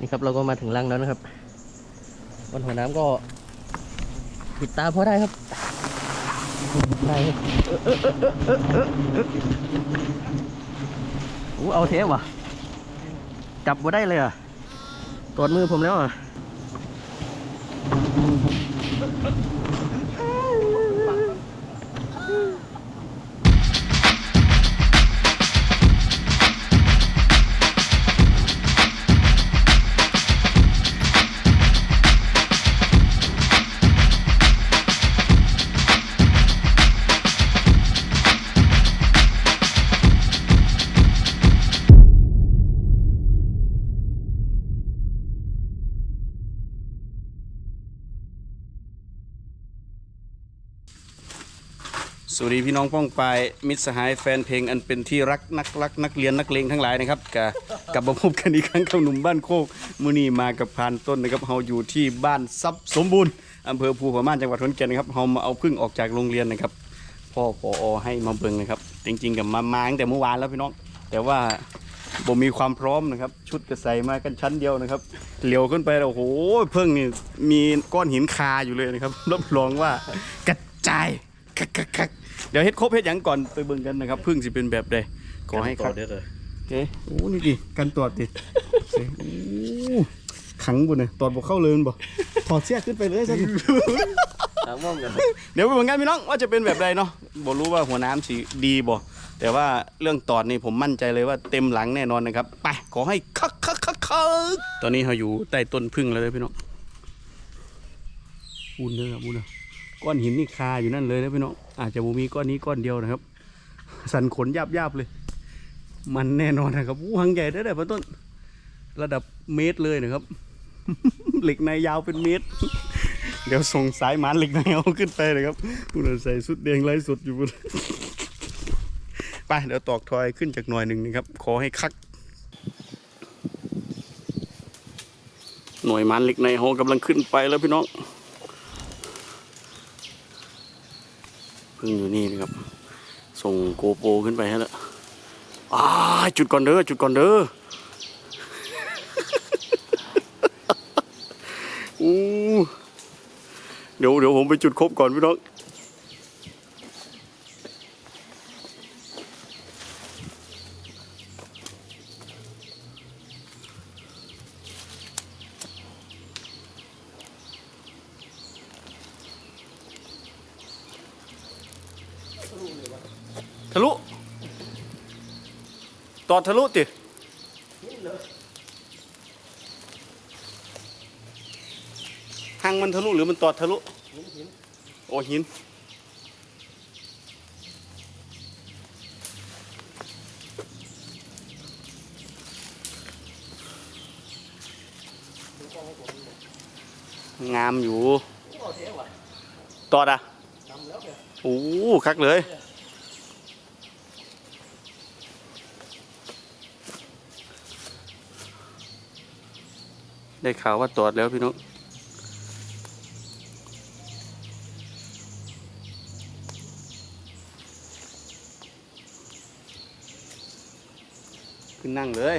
นี่ครับเราก็มาถึงรังแล้วนะครับบนหัวน้ำก็ปิดตาพอได้ครับได้ครับเออเออเออเออเออเออเออโอ้เอาเทปว่ะ จับมาได้เลยอะตรวจมือผมแล้วอะ สวัสดีพี่น้องป้องปายมิตรสหายแฟนเพลงอันเป็นที่รักนักรักนักเรียนนักเลงทั้งหลายนะครับกะกลับมาพบกันอีกครั้งกับหนุ่มบ้านโคกมือนีมากับพานต้นนะครับเฮาอยู่ที่บ้านทรัพย์สมบูรณ์อำเภอภูผาม่านจังหวัดขอนแก่นนะครับเฮามาเอาพึ่งออกจากโรงเรียนนะครับพ่อปอให้มาเบิ่งนะครับ จริง ๆ กับมามาตั้งแต่เมื่อวานแล้วพี่น้อง แต่ว่าบ่มีความพร้อมนะครับ ชุดก็ใสมากันชั้นเดียวนะครับเหลียวขึ้นไปโอ้โหเพิ่งนี่มีก้อนหินคาอยู่เลยนะครับรับรองว่ากระจายคักคักคัก เดี๋ยวเฮ็ดครบเฮ็ดหยังก่อนไปเบิ่งกันนะครับพึ่งสิเป็นแบบใดขอให้ครับได้เลยโอเคโอ้นี่ดิกันตรวจดิเสียโอ้ขังบุญเนี่ยตรวจบ่เข้าเลยมันบ่ถอดเสื้อขึ้นไปเลยซะถามว่าเงินเดี๋ยวไปเหมือนกันพี่น้องว่าจะเป็นแบบใดเนาะบ่รู้ว่าหัวน้ำสีดีบ่แต่ว่าเรื่องตอดนี่ผมมั่นใจเลยว่าเต็มหลังแน่นอนนะครับไปขอให้คักคักคักคักตอนนี้เราอยู่ใต้ต้นพึ่งแล้วเลยพี่น้องอูนเด้อครับอูนเด้อก้อนหินนี่คาอยู่นั่นเลยนะพี่น้อง อาจจะมีก้อนนี้ก้อนเดียวนะครับ สันขนยาบยาบเลย มันแน่นอนนะครับอู้หังใหญ่ได้แต่พันต้น ระดับเมตรเลยนะครับ เหล็กในยาวเป็นเมตร เดี๋ยวส่งสายหมานเหล็กในเอาขึ้นไปเลยครับคุณใส่สุดแดงไร้สดอยู่บนไปเดี๋ยวตอกทอยขึ้นจากหน่อยหนึ่งนะครับ ขอให้คัก หน่วยมันเหล็กในเขกำลังขึ้นไปแล้วพี่น้อง พิ่งอยู่นี่นะครับ ส่งโกโปรขึ้นไปฮะแล้วอ้าจุดก่อนเด้อจุดก่อนเด้ออู้เดี๋ยวเดี๋ยวผมไปจุดครบก่อนพี่น้อง อดทะลุติหางมันทะลุหรือมันตอดทะลุโอ้หิน งามอยู่ ตอดอะโอ้คักเลย ได้ข่าวว่าตรวจแล้วพี่น้องขึ้นนั่งเลย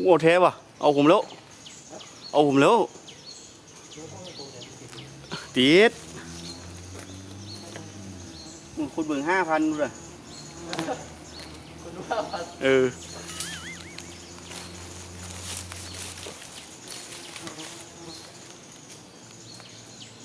โง่เทปอะ เอาผมแล้ว เอาผมแล้ว ติดคุณเบิ่งห้าพันดูเลย คุณว่าพันเออ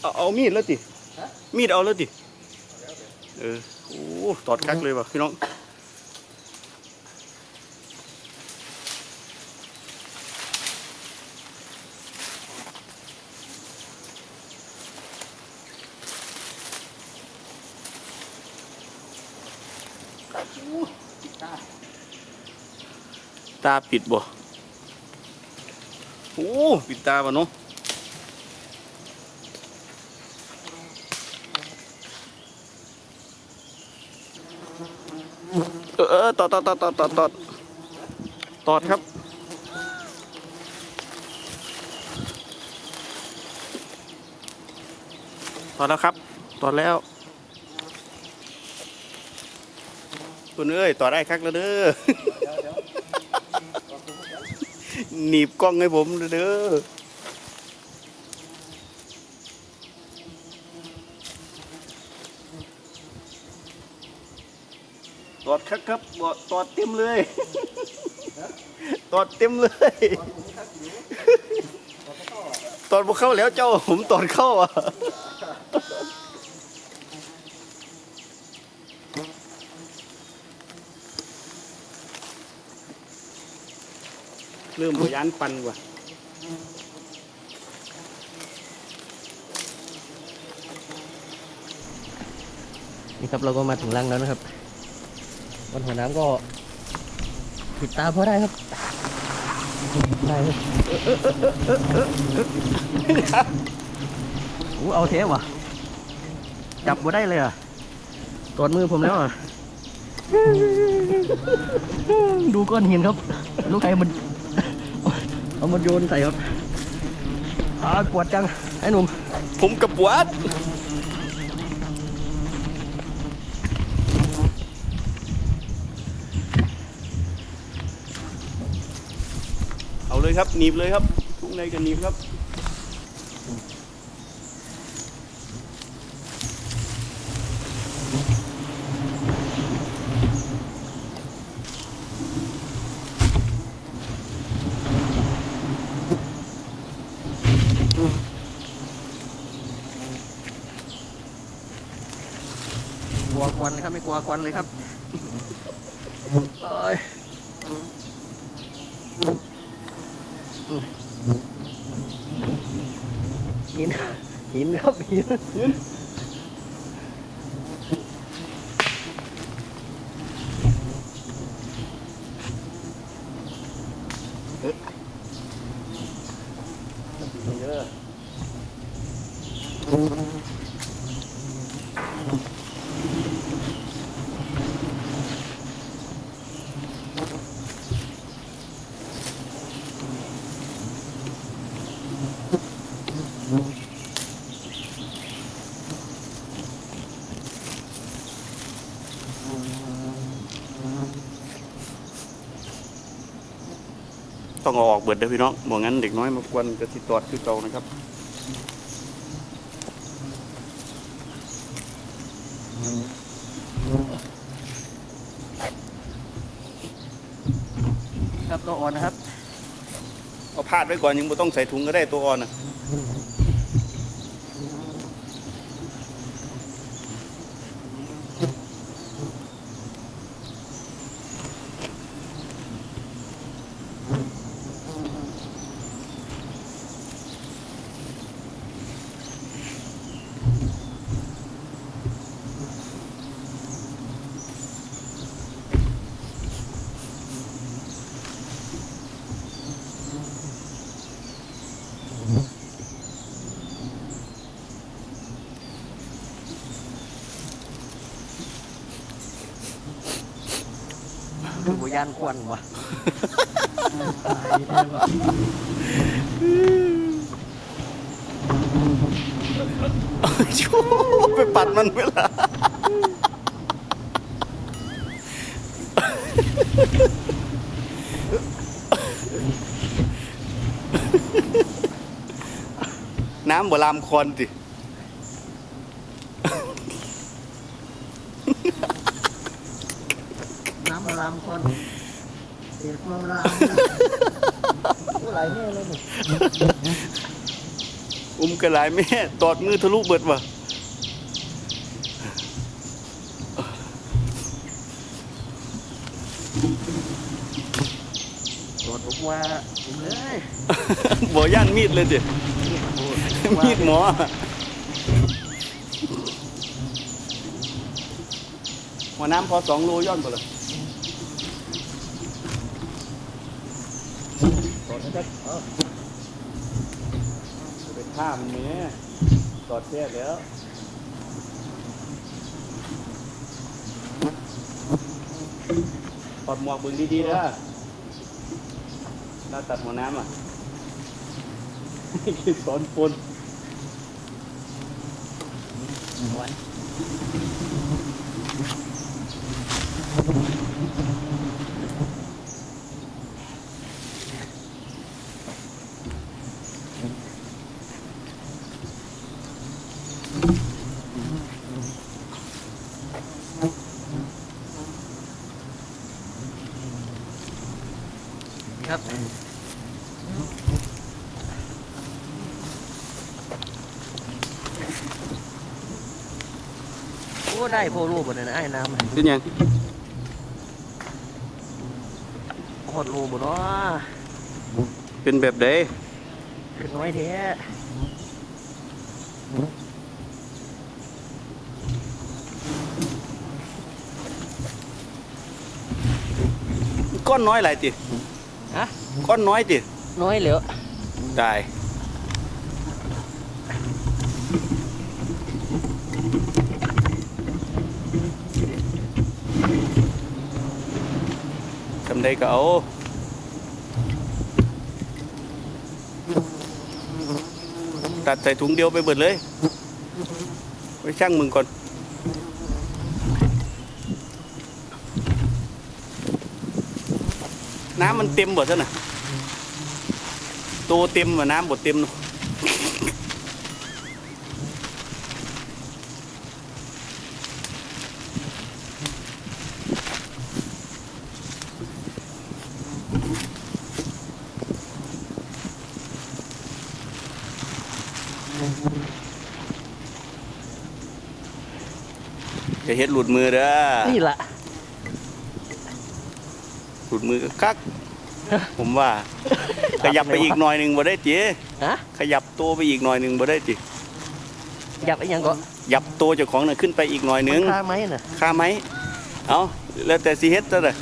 เอาเอามีดแล้วติมีดเอาแล้วติเออโอ้ตอดกักเลยว่ะพี่น้อง ตาปิดบ่โอ้ปิดตาบ่เนาะเออเออตอดตอดตอดตอดตอดตอดตอดครับ ตอดแล้วครับ ตอดแล้วคุณเอ้ย ต่อได้คักแล้วเด้อ หนีบกล้องให้ผมเด้อตอดคับครับบ่ตอดเต็มเลยตอดเต็มเลยตอดบุเข้าแล้วเจ้าผมตอดเข้าอะ เริ่มบยานปันว่ะนี่ครับเราก็มาถึงรังแล้วนะครับบนหัวน้ำก็ปิดตาพอได้ครับได้ครับโอ้เอาเทปว่ะจับบ่ได้เลยอะตอดมือผมแล้วอะดูก้อนหินครับ ลูกไก่มัน เอามันโยนใส่ครับอ่าปวดจัง ไอ้หนุ่ม ผมกับปวด เอาเลยครับหนีบเลยครับทุกในกันหนีบครับ กลัวควันครับ ไม่กลัวควันเลยครับเอ้ยหินหินครับหินเด้อ ต้องเอาออกเบิดเด้อพี่น้องบ่งั้นเด็กน้อยมากวนกระสิตอดคือเก่านะครับครับตัวอ่อนนะครับ เอาพาดไว้ก่อนยังไม่ต้องใส่ถุงก็ได้ตัวอ่อนนะ ดูยานควันวะชูไปปัดมันเวลาน้ำบ่ลามคอนสิ น้ำมะลามควันเสียดมะลามผู้ไหลแน่เลยนี่ อุ้ มกระหลายแม่ตอดมือทะลุเบิดว่ะตรวจผมว่าผมเลยบ่ย่านมีดเลยดิมีดหมอหัวน้ำพอสองโลย่อนไปเลยตรวจนะครับ เอาไปฆ่ามันเนี้ยตอดแท้แล้วถอดหมวกบึงดีๆนะถ้าตัดหัวน้ำอะนี่คือสอนปนวัน ครับ โอ้ได้พวกรูปหมดเลยนะไอ้น้ำมันเป็นหยังโคตรรูปหมดเนาะเป็นแบบใดเป็นน้อยแท้ ก้อนน้อยหลายติฮะก้อนน้อยติน้อยเหลือได้ทำได้ก็เอาตัดใส่ถุงเดียวไปเบิดเลยไว้ช่างมึงก่อน น้ำมันเต็มหมดซะน่ะตัวเต็มว่ะน้ำบดเต็มเนอะจะเฮ็ดหลุดมือเด้อนี่ละ หลุดมือก็คัก ผมว่า ขยับไปอีกหน่อยหนึ่งบ่ได้จีฮะขยับตัวไปอีกหน่อยหนึ่งบ่ได้จีอยากไอ้หยังก็ยับตัวเจ้าของน่ะขึ้นไปอีกหน่อยหนึงค่าไหมน่ะค่าไหมเอาแล้วแต่สิเฮ็ดซะเด้อ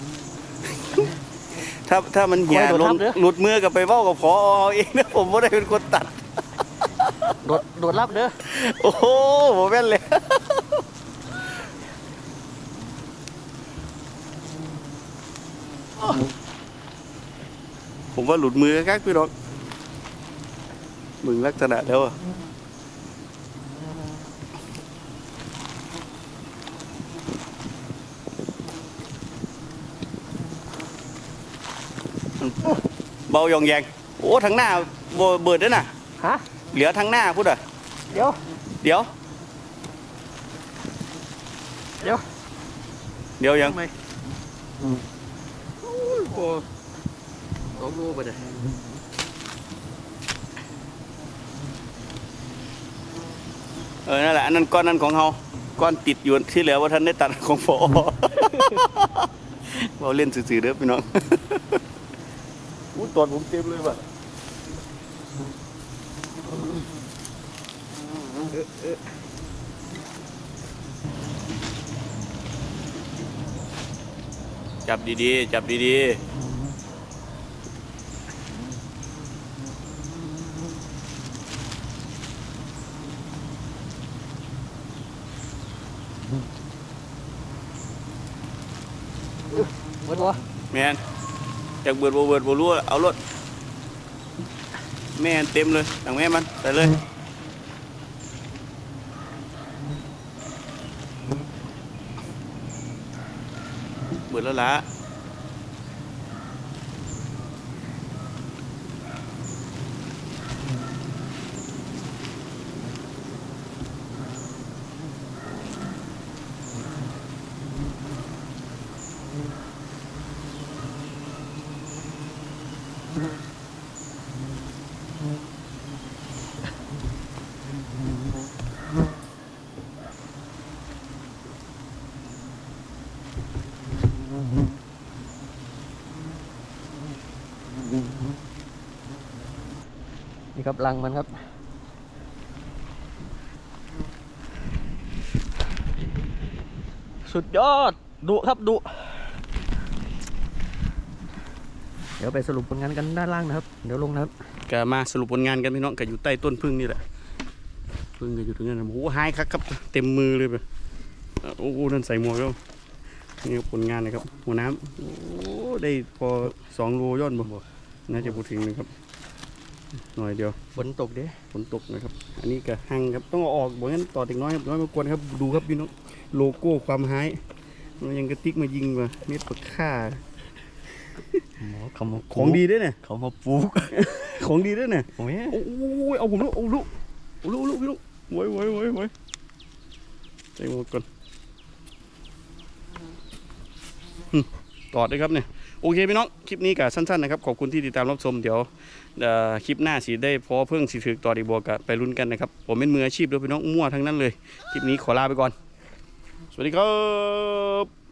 ถ้าถ้ามันเหี่ยหลุดหลุดมือกับไปเว้ากับพอเอาเองนะผมบ่ได้เป็นคนตัดโดดโดดรับเด้อโอ้โหบ่แม่นเลย ผมว่าหลุดมือคักพี่น้องมึงลักษณะแล้วอะเบายองแยงโอ้ทางหน้าบ่เบิดด้วยน่ะฮะเหลือทางหน้าพูดอะเดี๋ยว เดี๋ยว เดี๋ยว เดี๋ยวยัง ทำไมโอ้ยโอ้สองรูปไปเลยเออนั่นแหละอันนั้นก้อนนั้นของเฮาก้อนติดอยู่ที่เหลือว่าท่านได้ตัดของพอเราเล่นสื่อๆเด้อพี่น้องอู้ตอนผมเต็มเลยว่ะ จับดีๆ จับดีหมดวะๆแมนจากเบิดบ่เบิดบ่รู้เอารถแม่นเต็มเลยต่างแม่มันใส่เลย เบิดแล้วล่ะ นี่ครับรังมันครับ สุดยอด ดุครับดุ เดี๋ยวไปสรุปผลงานกันด้านล่างนะครับ เดี๋ยวลงนะครับก็มาสรุปผลงานกันพี่น้องก็อยู่ใต้ต้นพึ่งนี่แหละพึ่งก็อยู่ตรงนั้นนะโอ้โหหายคักครับ เต็มมือเลยไปโอ้โหนั่นใส่หมวกแล้ว นี่ผลงานนะครับ หัวน้ำโอ้ได้พอสองโลย่อนบ่น่าจะพูดถึงนะครับ หน่อยเดียวฝนตกเด้ฝนตกนะครับ อันนี้ก็หังครับต้องเอาออกบ่งั้นต่อเด็กน้อยครับน้อยมากวนครับดูครับพี่น้องโลโก้ความหายมันยังกระติกมายิงว่ะเม็ดปลาค่าหมอเขามาของดีด้วยเนี่ยเขามาปลูก ของดีด้วยเนี่ยโอ้ยโอ้ยเอาผมลูกเอาลูกเอาลูกเอาลูกพี่ลูกไว้ไว้ไว้ไว้ใจหมดก่อน ตอดด้วยครับเนี่ยโอเคพี่น้องคลิปนี้กับสั้นๆนะครับขอบคุณที่ติดตามรับชมเดี๋ยวคลิปหน้าสีได้พอเพิ่งสีถึกต่อดีบัวกับไปรุ่นกันนะครับผมเป็นมืออาชีพด้วยพี่น้องมั่วทั้งนั้นเลย คลิปนี้ขอลาไปก่อน สวัสดีครับ